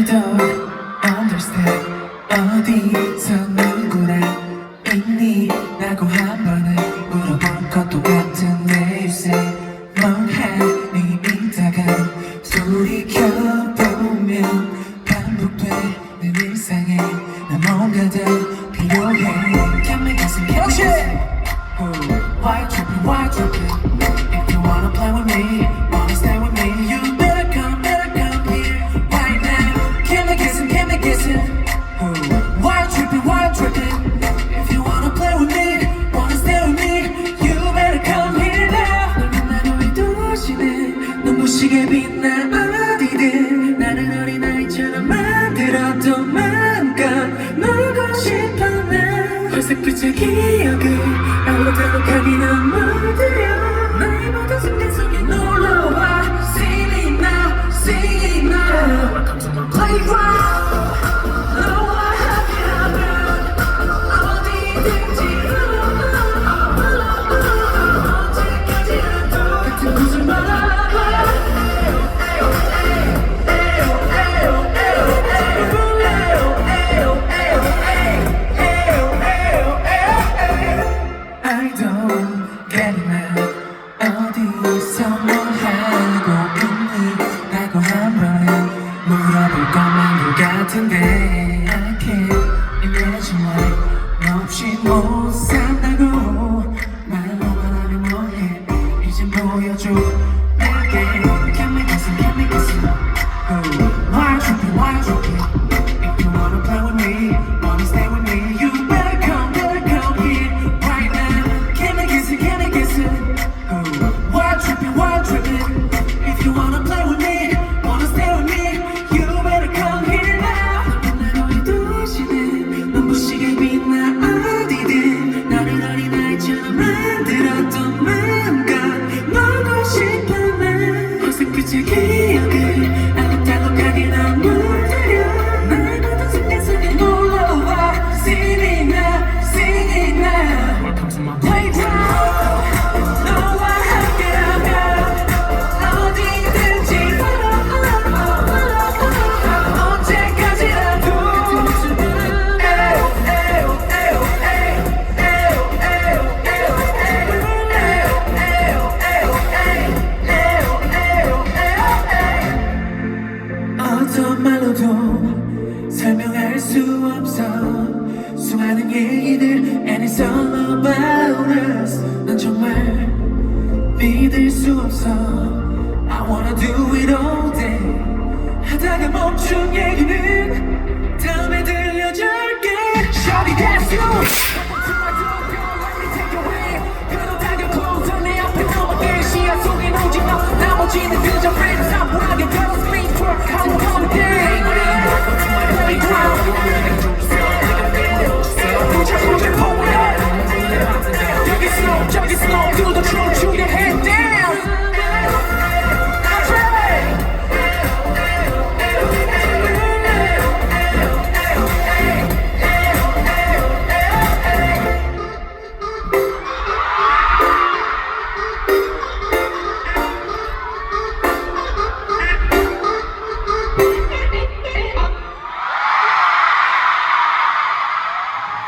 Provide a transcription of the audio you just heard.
I don't understand 어디서 누구랑 있니 라고 한 번은 물어본 것도 같은 내 일생 멍하니 있다가 돌이켜보면 반복되는 일상에 난 뭔가 더 필요해 Can make us 역시 Why tripping, why tripping If you wanna play with me, 눈부시게 빛나 어디든 나를 어린아이처럼 만들어도 마음껏 놀고 싶어 난. 회색 빛의 기 어디서 뭘 하고 있니 라고 한 번은 물어볼 것만도 같은데 I can't imagine why 너 없이 못 산다고 말로만 하면 뭐해 이제 보여줘 만들었던 마음껏 놀고 싶어 난 회색빛의 기억을. 알록달록하게 난 물들여 나의 모든 순간 속에 놀러와. See me now, sing it now. Welcome to my playground 어떤 말로도 설명할 수 없어. 수많은 얘기들 And it's all about us. 난 정말 믿을 수 없어. I wanna do it all day. 하다가 멈춘 얘기